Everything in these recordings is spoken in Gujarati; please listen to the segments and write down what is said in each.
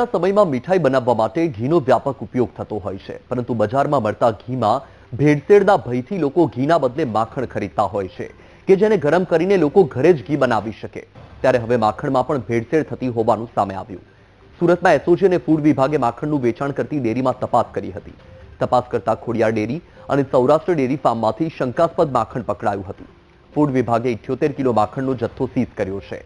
પહેલાના સમયમાં મીઠાઈ બનાવવા માટે ઘીનો વ્યાપક ઉપયોગ થતો હોય છે. પરંતુ બજારમાં મળતા ઘીમાં ભેળસેળના ભયથી લોકો ઘીના બદલે માખણ ખરીદતા હોય છે, કે જેને ગરમ કરીને લોકો ઘરે જ ઘી બનાવી શકે. ત્યારે હવે માખણમાં પણ ભેળસેળ થતી હોવાનું સામે આવ્યું. સુરતમાં એસઓજી અને ફૂડ વિભાગે માખણનું વેચાણ કરતી ડેરીમાં તપાસ કરી હતી. તપાસ કરતા ખોડિયાર ડેરી અને સૌરાષ્ટ્ર ડેરી ફાર્મમાંથી શંકાસ્પદ માખણ પકડાયું હતું. ફૂડ વિભાગે ઇઠ્યોતેર કિલો માખણનો જથ્થો સીઝ કર્યો છે.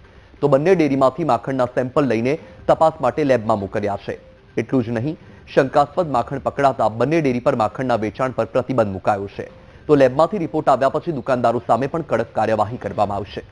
તો બંને ડેરીમાંથી માખણના સેમ્પલ લઈને તપાસ માટે લેબમાં મોકલ્યા છે. એટલું જ નહીં, શંકાસ્પદ માખણ પકડાતા બંને ડેરી પર માખણના વેચાણ પર પ્રતિબંધ મુકાયો છે. તો લેબમાંથી રિપોર્ટ આવ્યા પછી દુકાનદારો સામે પણ કડક કાર્યવાહી કરવામાં આવશે.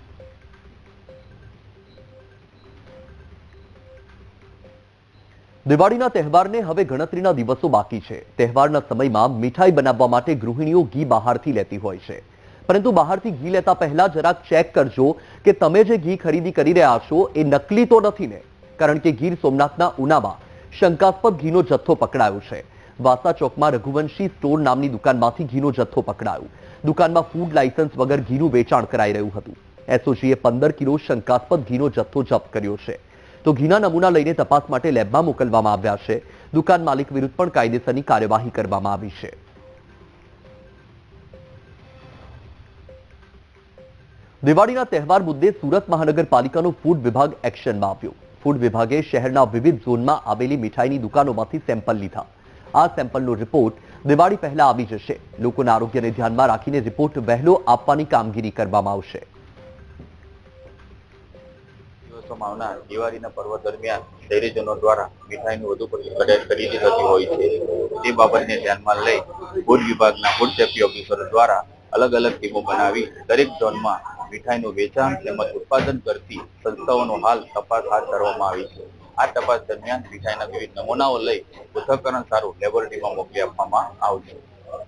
દિવાળીના તહેવારને હવે ગણતરીના દિવસો બાકી છે. તહેવારના સમયમાં મીઠાઈ બનાવવા માટે ગૃહિણીઓ ઘી બહારથી લેતી હોય છે. પરંતુ બહારથી ઘી લેતા પહેલા જરાક ચેક કરજો કે તમે જે ઘી ખરીદી કરી રહ્યા છો એ નકલી તો નથી ને? કારણ કે ગીર સોમનાથના ઉનામાં શંકાસ્પદ ઘીનો જથ્થો પકડાયો છે. વાસા ચોકમાં રઘુવંશી સ્ટોર નામની દુકાનમાંથી ઘીનો જથ્થો પકડાયો. દુકાનમાં ફૂડ લાયસન્સ વગર ઘીનું વેચાણ કરાઈ રહ્યું હતું. એસઓજીએ પંદર કિલો શંકાસ્પદ ઘીનો જથ્થો જપ્ત કર્યો છે. તો ઘીના નમૂના લઈને તપાસ માટે લેબમાં મોકલવામાં આવ્યા છે. દુકાન માલિક વિરુદ્ધ પણ કાયદેસરની કાર્યવાહી કરવામાં આવી છે. દિવાળીના તહેવાર મુદ્દે સુરત મહાનગરપાલિકાનો ફૂડ વિભાગ એક્શનમાં આવ્યો ફૂડ વિભાગે શહેરના વિવિધ ઝોનમાં આવેલી મીઠાઈની દુકાનોમાંથી સેમ્પલ લીધા. આ સેમ્પલનો રિપોર્ટ દિવાળી પહેલા આવી જશે. લોકોના આરોગ્યને ધ્યાનમાં રાખીને રિપોર્ટ વહેલો આપવાની કામગીરી કરવામાં આવશે. આવનાર દિવાળીના પર્વ દરમિયાન શહેરીજનો દ્વારા મીઠાઈનું વધુ ખરીદી થતી હોય છે. તે બાબતને ધ્યાનમાં લઈ ફૂડ વિભાગના ફૂડ સેફ્ટી ઓફિસરો દ્વારા અલગ અલગ ટીમો બનાવી દરેક ઝોનમાં મીઠાઈનું વેચાણ તેમજ ઉત્પાદન કરતી સંસ્થાઓનો હાલ તપાસ હાથ ધરવામાં આવી છે. આ તપાસ દરમિયાન મીઠાઈના વિવિધ નમૂનાઓ લઈ પૃથ્થકરણ સારું લેબોરેટરીમાં મોકલી આપવામાં આવશે.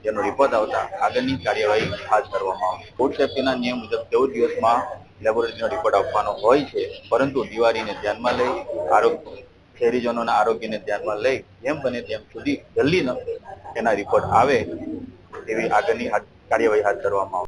જેનો રિપોર્ટ આવતા આગળની કાર્યવાહી હાથ ધરવામાં આવશે. ફૂડ સેફ્ટીના નિયમ મુજબ ચૌદ દિવસમાં લેબોરેટરીનો રિપોર્ટ આપવાનો હોય છે, પરંતુ દિવાળીને ધ્યાનમાં લઈ આરોગ્ય શહેરીજનોના આરોગ્યને ધ્યાનમાં લઈ જેમ બને તેમ સુધી જલ્દી એના રિપોર્ટ આવે તેવી આગળની કાર્યવાહી હાથ ધરવામાં આવશે.